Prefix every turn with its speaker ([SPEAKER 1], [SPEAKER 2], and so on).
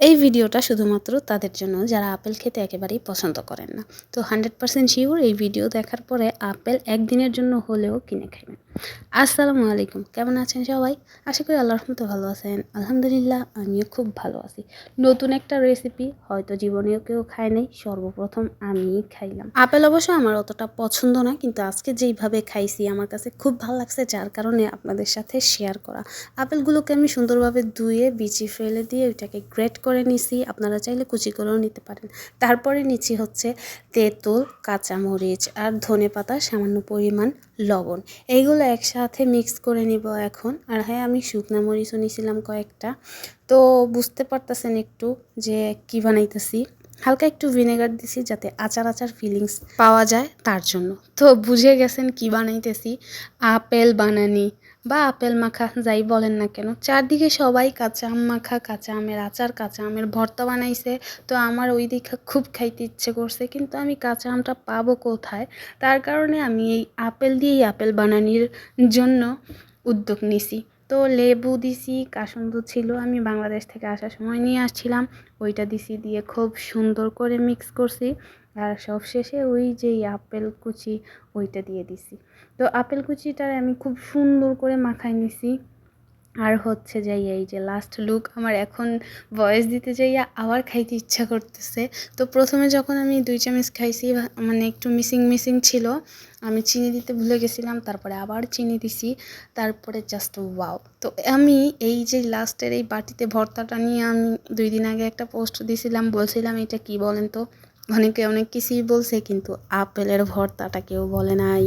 [SPEAKER 1] এই ভিডিওটা শুধুমাত্র তাদের জন্য, যারা আপেল খেতে একেবারেই পছন্দ করেন না। তো হান্ড্রেড পার্সেন্ট শিওর এই ভিডিও দেখার পরে আপেল একদিনের জন্য হলেও কিনে খাবেন আসসালামু আলাইকুম। কেমন আছেন সবাই? আশা করি আল্লাহর রহমতে ভালো আছেন। আলহামদুলিল্লাহ, আমিও খুব ভালো আছি। নতুন একটা রেসিপি হয়তো জীবনেও কেউ খায় নাই। সর্বপ্রথম আমিই খাইলাম। আপেল অবশ্য আমার অতটা পছন্দ না, কিন্তু আজকে যেইভাবে খাইছি, আমার কাছে খুব ভালো লাগছে, যার কারণে আপনাদের সাথে শেয়ার করা। আপেলগুলোকে আমি সুন্দরভাবে ধুয়ে, বিচি ফেলে দিয়ে ওইটাকে গ্রেট করে নিছি। আপনারা চাইলে কুচি করেও নিতে পারেন। তারপরে নিচ্ছি হচ্ছে তেঁতুল, কাঁচামরিচ আর ধনে পাতা সামান্য পরিমাণ লবণ। এইগুলো একসাথে মিক্স করে নিব এখন। আর হ্যাঁ আমি শুকনা মরিচও নিয়েছিলাম কয়েকটা। তো বুঝতে পারতেছেন একটু যে কি বানাইতেছি। হালকা একটু ভিনেগার দিছি যাতে আচার আচার ফিলিংস পাওয়া যায় তার জন্য। তো বুঝে গেছেন কি বানাইতেছি। আপেল, বানানি বা আপেল মাখা যাই বলেন না কেন, চারদিকে সবাই কাঁচা আম মাখা, কাঁচা আমের আচার, কাঁচা আমের ভর্তা বানাইছে। তো আমার ওই দিকে খুব খাইতে ইচ্ছে করছে, কিন্তু আমি কাঁচা আমটা পাবো কোথায়? তার কারণে আমি এই আপেল দিয়েই আপেল বানানির জন্য উদ্যোগ নিছি। তো লেবু দিছি, কাসুন্দু ছিল, আমি বাংলাদেশ থেকে আসার সময় নিয়ে আসছিলাম। ওইটা দিছি দিয়ে খুব সুন্দর করে মিক্স করছি। আর সবশেষে ওই যে আপেল কুচি, ওইটা দিয়ে দিছি। তো আপেল কুচিটার আমি খুব সুন্দর করে মাখাই নিছি। আর হচ্ছে যাই এই যে লাস্ট লুক আমার এখন ভয়েস দিতে যাইয়া আবার খাইতে ইচ্ছা করতেছে। তো প্রথমে যখন আমি দুই চামচ খাইছি মানে একটু মিসিং মিসিং ছিল, আমি চিনি দিতে ভুলে গেছিলাম, তারপরে আবার চিনি দিছি, তারপরে জাস্ট ওয়াও তো আমি এই যে লাস্টের এই বাটিতে ভর্তাটা নিয়ে আমি দুই দিন আগে একটা পোস্ট দিছিলাম, বলছিলাম, এটা কি বলেন তো? অনেকে অনেক কিছুই বলছে, কিন্তু আপেলের ভর্তাটা কেউ বলে নাই।